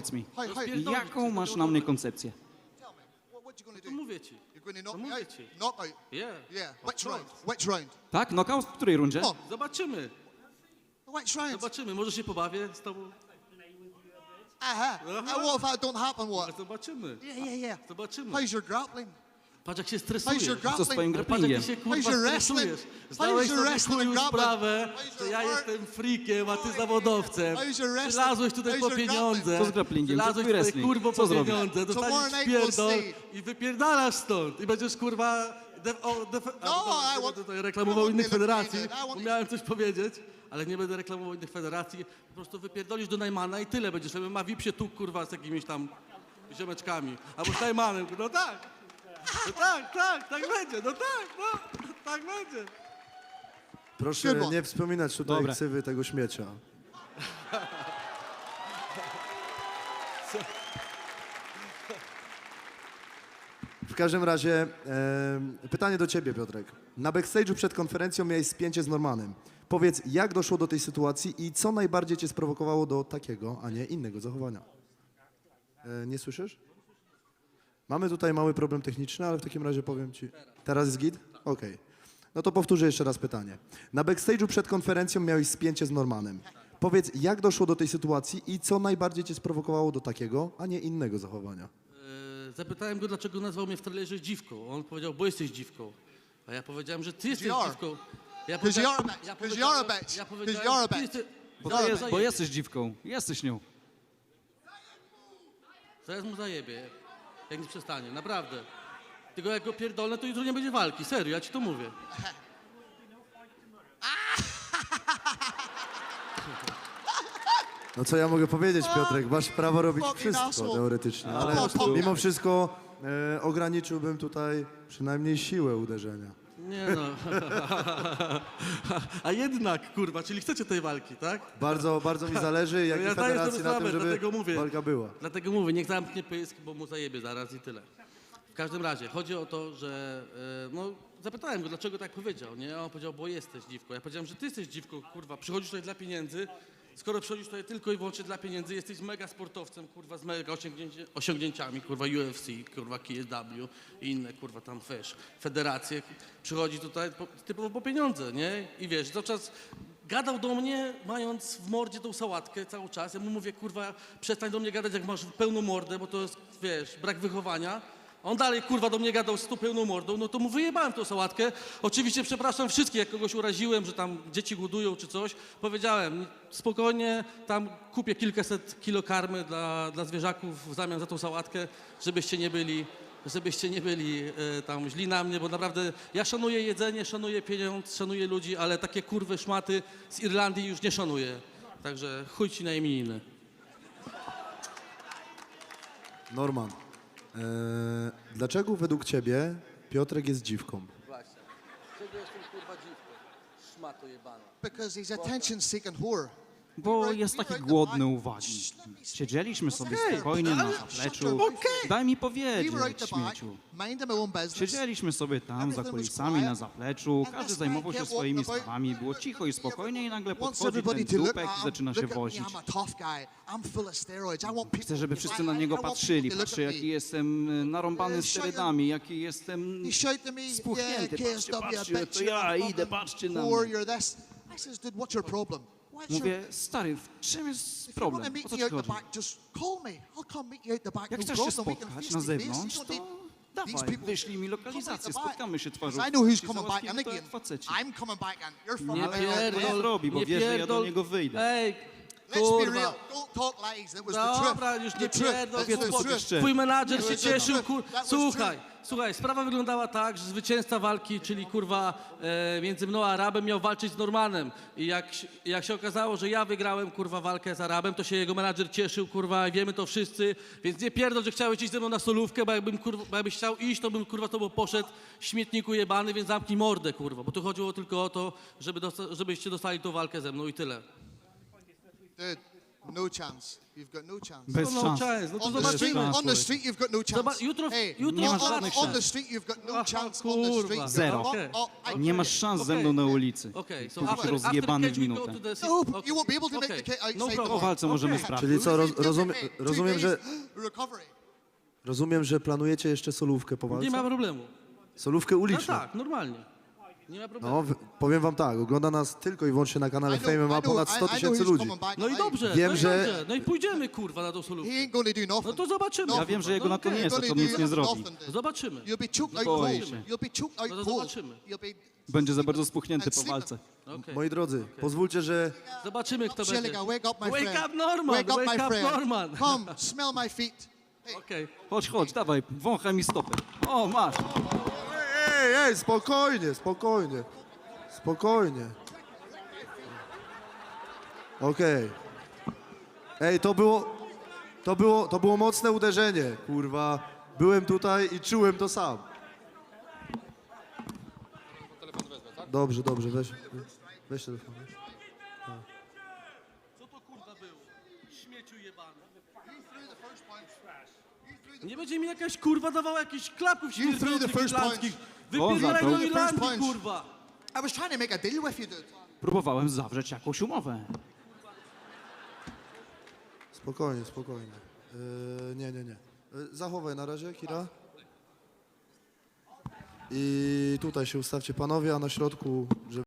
Powiedz mi, jaką masz na mnie koncepcję? gonna To mówię ci. You're gonna knock To mówię out? ci. Yeah. Which round? course. Which round? Tak? Knockout? W której rundzie? Zobaczymy, Which round? zobaczymy. Może się pobawię z tobą? Aha. And what if that don't happen? What? Zobaczymy. Yeah, yeah, yeah. Zobaczymy. How's your grappling? Patrz jak się stresujesz. Co z twoim grappling? Patrz jak grapplingiem? ty się kurwa stresujesz. Zdałeś sobie chuju sprawę, że ja jestem freakiem, a ty zawodowcem. Przylazłeś tutaj po pieniądze. Co z grapplingiem? Przylazłeś tutaj wrestling? kurwo po pieniądze, dostaniesz pierdol i wypierdalasz stąd. I będziesz kurwa... Def, o, def, a, No, tutaj reklamował innych federacji, bo miałem coś powiedzieć, ale nie będę reklamował innych federacji. Po prostu wypierdolisz do Najmana i tyle będziesz. Ma VIP się tu kurwa z jakimiś tam ziomeczkami. Albo z Najmanem. No tak. No tak, tak, tak będzie, no tak, no, tak będzie. Proszę nie wspominać tutaj Dobra. ksywy tego śmiecia. W każdym razie em, pytanie do ciebie, Piotrek. Na backstage'u przed konferencją miałeś spięcie z Normanem. Powiedz, jak doszło do tej sytuacji i co najbardziej cię sprowokowało do takiego, a nie innego zachowania? E, nie słyszysz? Mamy tutaj mały problem techniczny, ale w takim razie powiem ci. Teraz jest git? Okej. No to powtórzę jeszcze raz pytanie. Na backstage'u przed konferencją miałeś spięcie z Normanem. Powiedz, jak doszło do tej sytuacji i co najbardziej cię sprowokowało do takiego, a nie innego zachowania? E, Zapytałem go, dlaczego nazwał mnie w trailerze dziwką. On powiedział, bo jesteś dziwką. A ja powiedziałem, że ty jesteś you are. dziwką. Ja Because powiedziałem- you're a bitch. ja Because powiedziałem- you're a bitch. Ja Because powiedziałem, you're a ty bitch. jesteś- Bo, Zaraz ty mu jest, bo jesteś dziwką. Jesteś nią. Zaraz mu zajebie, jak nie przestanie, naprawdę. Tylko jak go pierdolę, to jutro nie będzie walki, serio, ja ci to mówię. No co ja mogę powiedzieć, Piotrek? Masz prawo robić fucking wszystko teoretycznie, ale po- po- mimo wszystko e, ograniczyłbym tutaj przynajmniej siłę uderzenia. Nie no. A jednak, kurwa, czyli chcecie tej walki, tak? Bardzo, bardzo mi zależy, jak No i ja federacji sobie na tym, żeby dlatego mówię. walka była. Dlatego mówię, niech zamknie pysk, bo mu zajebie zaraz i tyle. W każdym razie, chodzi o to, że e, no, zapytałem go, dlaczego tak powiedział, nie? A on powiedział, bo jesteś dziwką. Ja powiedziałem, że ty jesteś dziwką, kurwa, przychodzisz tutaj dla pieniędzy, skoro przychodzisz tutaj tylko i wyłącznie dla pieniędzy, jesteś mega sportowcem, kurwa, z mega osiągnięci, osiągnięciami, kurwa, UFC, kurwa, KSW i inne, kurwa, tam, wiesz, federacje. Przychodzi tutaj po, typowo po pieniądze, nie? I wiesz, cały czas gadał do mnie, mając w mordzie tą sałatkę cały czas. Ja mu mówię, kurwa, przestań do mnie gadać, jak masz pełną mordę, bo to jest, wiesz, brak wychowania. On dalej, kurwa, do mnie gadał z tą pełną mordą, no to mu wyjebałem tą sałatkę. Oczywiście przepraszam wszystkich, jak kogoś uraziłem, że tam dzieci głodują czy coś. Powiedziałem, spokojnie, tam kupię kilkaset kilo karmy dla, dla zwierzaków w zamian za tą sałatkę, żebyście nie byli, żebyście nie byli e, tam źli na mnie, bo naprawdę ja szanuję jedzenie, szanuję pieniądz, szanuję ludzi, ale takie kurwy szmaty z Irlandii już nie szanuję. Także chuj ci na imieniny. Norman, e, dlaczego według ciebie Piotrek jest dziwką? Właśnie. Czego jestem kurwa dziwką? Szmato jebana. Because he's attention seeking whore. Bo jest taki głodny uwagi. Siedzieliśmy sobie spokojnie na zapleczu. Daj mi powiedzieć, śmieciu. Siedzieliśmy sobie tam za kulisami na zapleczu, każdy zajmował się swoimi sprawami, było cicho i spokojnie i nagle podchodzi ten dupek i zaczyna się wozić. Chcę, żeby wszyscy na niego patrzyli, jaki jestem e, narąbany sterydami, jaki jestem me, spuchnięty. Patrzcie, patrzcie, to ja idę, patrzcie na mnie. I says, dude, what's your problem? Mówię, stary, w czym jest If you want to problem? O meet co me ci out the chodzi? back, just call me. I'll come meet you out the back. Jak chcesz się spotkać na zewnątrz, to dawaj, people wyślij mi lokalizację, spotkamy się twarzą I know who's coming back to again. I'm coming back in. You're from Nie pierdol, zrobi, bo nie wie, że ja do pierdol. niego wyjdę. Ej, kurwa. Dobra, już nie pierdol. Twój menadżer się cieszył, kur... Słuchaj, słuchaj, sprawa wyglądała tak, że zwycięzca walki, czyli kurwa e, między mną a Arabem miał walczyć z Normanem. I jak, się- jak się okazało, że ja wygrałem kurwa walkę z Arabem, to się jego menadżer cieszył, kurwa, i wiemy to wszyscy. Więc nie pierdol, że chciałeś iść ze mną na solówkę, bo jakbym kurwa, bo jakbyś chciał iść, to bym kurwa z tobą poszedł śmietniku jebany, więc zamknij mordę, kurwa. Bo tu chodziło tylko o to, żeby dosta- żebyście dostali tą walkę ze mną i tyle. Dude, No chance. You've got no chance. Bez no, szans. chance, no to On the street, zobaczymy. on the street, you've got no chance. Zobacz, jutro- hey, jutro- Nie on, masz on, żadnych on the szans. street, you've got no Aha, chance on the kurwa. street. Zero. Oh, Okej. oh, I- Nie masz szans ze mną na ulicy. Okej, so after, rozjebany after w catch we go minutę. to the No, you won't be able to make the outside no the problem. Po walce możemy sprawdzić. Czyli co, roz, rozumie, the- rozumiem, że, Recovery. rozumiem, że planujecie jeszcze solówkę po Nie ma walce? problemu. Solówkę No uliczną. tak, normalnie. Nie ma problemu. No, w- powiem wam tak, ogląda nas tylko i wyłącznie na kanale I know- Fame I ma know- ponad I- 100 I know tysięcy he's ludzi. coming back No i dobrze, Wiem, no i że- dobrze. No i pójdziemy, kurwa, na tą He solówkę. ain't going to do nothing. No to zobaczymy. Ja wiem, że jego na to No nie okej, jest, He's to gonna nic do nie zrobi. nothing, dude. Zobaczymy. You'll be choked out Boi cold. się. You'll be choked out No to cold. zobaczymy. You'll be Będzie za bardzo spuchnięty po walce. Okej. Moi drodzy, pozwólcie, że Zobaczymy, kto będzie. Wake up, my Wake up, Norman! Wake up, my Wake up, friend. Norman! Come, smell my feet. Hey, Okej. Chodź, chodź, dawaj, wąchaj mi stopy. O, masz. Ej, ej, spokojnie, spokojnie. Spokojnie. Okej. Ej, to było, to było, to było mocne uderzenie, kurwa. Byłem tutaj i czułem to sam. Dobrze, dobrze, weź, weź telefon. weź. Co to kurwa było? Śmieciu jebany. Nie będzie mi jakaś kurwa dawała jakichś klapków You threw the śmierdzących first irlandzkich. Wypierdalaj zaczął. do The first Irlandii, punch. kurwa. I was trying to make a deal with you, dude. Próbowałem zawrzeć jakąś umowę. Spokojnie, spokojnie. Yy, nie, nie, nie. Yy, zachowaj na razie, Kira. I tutaj się ustawcie panowie, a na środku, żeby